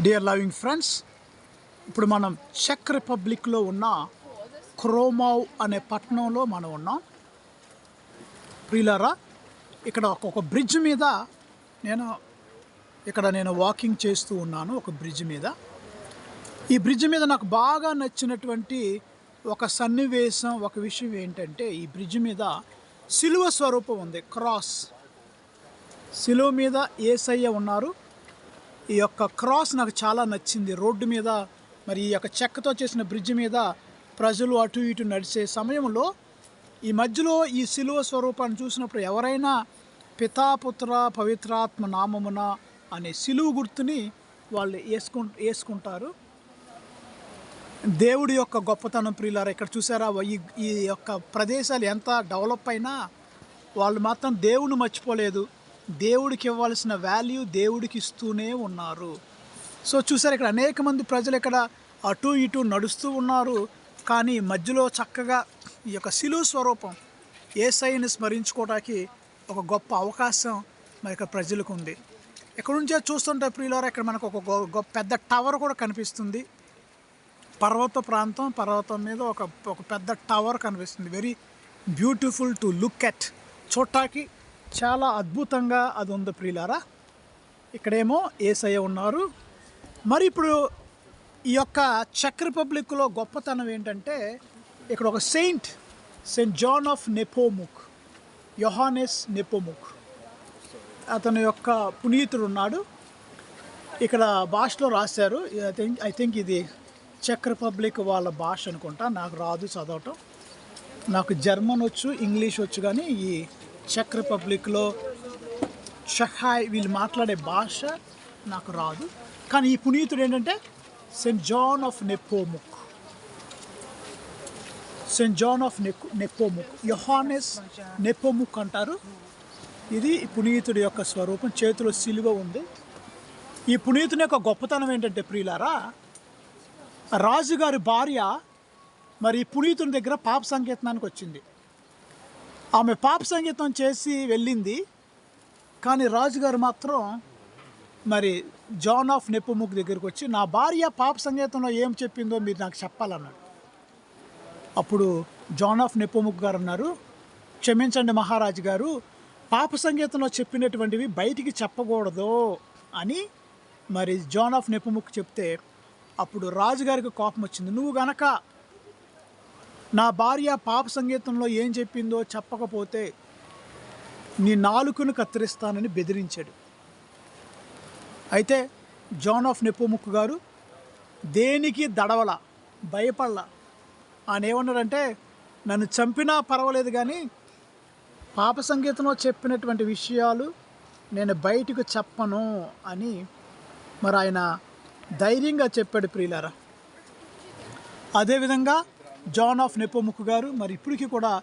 Dear loving friends ఇప్పుడు మనం check రిపబ్లిక్లో ఉన్న క్రోమావ్ అనే పట్టణంలో మనం ఉన్నాం. ప్రియులారా ఇక్కడ ఒక- ఒక బ్రిడ్జ్ మీద నేను ఇక్కడ నేను వాకింగ్ చేస్తూ ఉన్నాను ఒక బ్రిడ్జ్ మీద. ఈ బ్రిడ్జ్ మీద నాకు బాగా నచ్చినటువంటి ఒక సన్నివేశం ఒక విషయం ఏంటంటే ఈ బ్రిడ్జ్ మీద సిలువ స్వరూపం ఉంది క్రాస్ సిలువ మీద ఏసయ్య ఉన్నారు. ఈ యొక్క క్రాస్ నాకు చాలా నచ్చింది. రోడ్డు మీద మరి ఈ యొక్క చెక్కతో చేసిన బ్రిడ్జ్ మీద ప్రజలు అటు ఇటు నడిచే సమయంలో ఈ మధ్యలో ఈ శిలువ స్వరూపాన్ని చూసినప్పుడు ఎవరైనా పితాపుత్ర పవిత్రాత్మ నామమున అనే సిలువు గుర్తుని వాళ్ళు వేసుకు వేసుకుంటారు. దేవుడి యొక్క గొప్పతనం ప్రియులారా ఇక్కడ చూసారా ఈ ఈ యొక్క ప్రదేశాలు ఎంత డెవలప్ అయినా వాళ్ళు మాత్రం దేవుని మర్చిపోలేదు. దేవుడికి ఇవ్వాల్సిన వాల్యూ దేవుడికి ఇస్తూనే ఉన్నారు. సో చూసారు ఇక్కడ అనేక మంది ప్రజలు ఇక్కడ అటు ఇటు నడుస్తూ ఉన్నారు. కానీ మధ్యలో చక్కగా ఈ యొక్క శిలువ స్వరూపం ఏసైని స్మరించుకోవడానికి ఒక గొప్ప అవకాశం మరి ఇక్కడ ప్రజలకు ఉంది. ఇక్కడ నుంచే చూస్తుంటే ప్రియులారా ఇక్కడ మనకు ఒక గొ- గొప్ప పెద్ద టవర్ కూడా కనిపిస్తుంది. పర్వత ప్రాంతం పర్వతం మీద ఒక ఒక పెద్ద టవర్ కనిపిస్తుంది. Very beautiful to look at చూడటానికి చాలా అద్భుతంగా అది ఉంది ప్రియులారా. ఇక్కడేమో ఏసయ్య ఉన్నారు. మరి ఇప్పుడు ఈ యొక్క చెక్ రిపబ్లిక్లో గొప్పతనం ఏంటంటే ఇక్కడ ఒక Saint Saint John of Nepomuk Johannes Nepomuk. అతని యొక్క పునీతుడు ఉన్నాడు. ఇక్కడ భాషలో రాశారు ఐ థింక్ ఐ థింక్ ఇది చెక్ రిపబ్లిక్ వాళ్ళ భాష అనుకుంటా నాకు రాదు చదవటం. నాకు జర్మన్ వచ్చు ఇంగ్లీష్ వచ్చు కానీ ఈ చెక్ రిపబ్లిక్లో షహాయ్ వీళ్ళు మాట్లాడే భాష నాకు రాదు. కానీ ఈ పునీతుడు ఏంటంటే Saint John of Nepomuk Saint John of neck Nepomuk Johannes Nepomuk అంటారు. ఇది ఈ పునీతుడి యొక్క స్వరూపం చేతిలో సిలువ ఉంది. ఈ పునీతుని యొక్క గొప్పతనం ఏంటంటే ప్రియులారా రాజుగారి భార్య మరి ఈ పునీతుని దగ్గర పాప సంకేతనానికి వచ్చింది. ఆమె పాప సంగీతం చేసి వెళ్ళింది. కానీ రాజుగారు మాత్రం మరి జాన్ ఆఫ్ నెప్పుముక్ దగ్గరికి వచ్చి నా భార్య పాప సంగీతంలో ఏం చెప్పిందో మీరు నాకు చెప్పాలన్నాడు. అప్పుడు జాన్ ఆఫ్ నెప్పుముక్ గారు అన్నారు క్షమించండి మహారాజు గారు పాప సంగీతంలో చెప్పినటువంటివి బయటికి చెప్పకూడదు అని మరి జాన్ ఆఫ్ నెప్పుముక్ చెప్తే అప్పుడు రాజుగారికి కోపం వచ్చింది. నువ్వు గనక నా భార్య పాప సంగీతంలో ఏం చెప్పిందో చెప్పకపోతే నీ నాలుకను కత్తిరిస్తానని బెదిరించాడు. అయితే జాన్ ఆఫ్ నెపోముక్ గారు దేనికి దడవల భయపడల? ఆయన ఏమన్నారంటే నన్ను చంపినా పర్వాలేదు కానీ పాప సంగీతంలో చెప్పినటువంటి విషయాలు నేను బయటకు చెప్పను అని మరి ఆయన ధైర్యంగా చెప్పాడు ప్రియులారా. అదేవిధంగా జాన్ ఆఫ్ నెపోముక్ గారు మరి ఇప్పటికీ కూడా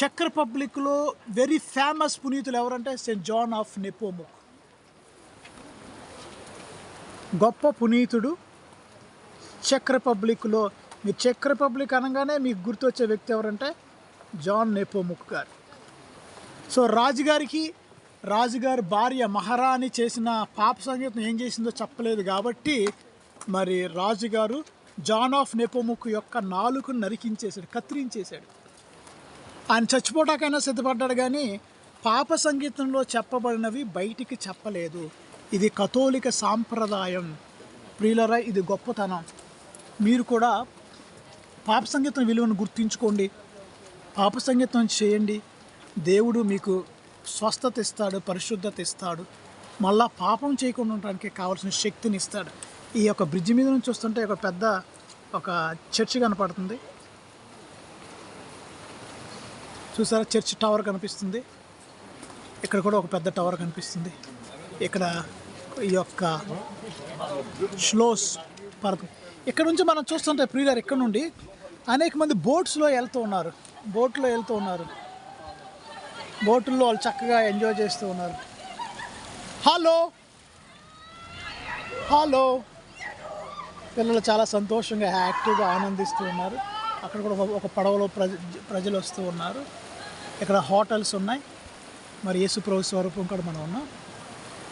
చెక్ రిపబ్లిక్లో వెరీ ఫేమస్ పునీతులు ఎవరంటే సెయింట్ జాన్ ఆఫ్ నెపోముక్ గొప్ప పునీతుడు చెక్ రిపబ్లిక్లో మీరు చెక్ రిపబ్లిక్ అనగానే మీకు గుర్తొచ్చే వ్యక్తి ఎవరంటే జాన్ నెపోముక్ గారు. సో రాజుగారికి రాజుగారి భార్య మహారాణి చేసిన పాప సంగీతం ఏం చేసిందో చెప్పలేదు కాబట్టి మరి రాజుగారు జాన్ ఆఫ్ నెపోముక్ యొక్క నాలుకను నరికించేశాడు కత్తిరించేశాడు. ఆయన చచ్చిపోటాకైనా సిద్ధపడ్డాడు కానీ పాప సంగీతంలో చెప్పబడినవి బయటికి చెప్పలేదు. ఇది కథోలిక సాంప్రదాయం. ప్రియులరా ఇది గొప్పతనం. మీరు కూడా పాప సంగీతం విలువను గుర్తుంచుకోండి. పాప సంగీతం చేయండి. దేవుడు మీకు స్వస్థత ఇస్తాడు పరిశుద్ధత ఇస్తాడు. మళ్ళా పాపం చేయకుండా ఉండడానికి కావాల్సిన శక్తిని ఇస్తాడు. ఈ యొక్క బ్రిడ్జ్ మీద నుంచి చూస్తుంటే ఒక పెద్ద ఒక చర్చి కనపడుతుంది. చూసారా? చర్చ్ టవర్ కనిపిస్తుంది. ఇక్కడ కూడా ఒక పెద్ద టవర్ కనిపిస్తుంది. ఇక్కడ ఈ యొక్క స్లోస్ పడతాం ఇక్కడ నుంచి మనం చూస్తుంటే ప్రియులర్ ఇక్కడ నుండి అనేక మంది బోట్స్లో వెళ్తూ ఉన్నారు. బోట్లో వెళ్తూ ఉన్నారు. బోటుల్లో వాళ్ళు చక్కగా ఎంజాయ్ చేస్తూ ఉన్నారు. హలో! హలో! పిల్లలు చాలా సంతోషంగా యాక్టివ్గా ఆనందిస్తూ ఉన్నారు. అక్కడ కూడా ఒక- పడవలో ప్రజ ప్రజలు వస్తూ ఉన్నారు. ఇక్కడ హోటల్స్ ఉన్నాయి. మరి యేసుప్రభు స్వరూపం కూడా మనం ఉన్నాం.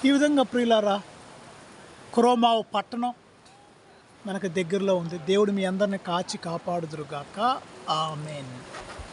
ఈ విధంగా ప్రియులారా క్రోమావు పట్టణం మనకు దగ్గరలో ఉంది. దేవుడు మీ అందరిని కాచి కాపాడుదురుగాక. ఆమెన్.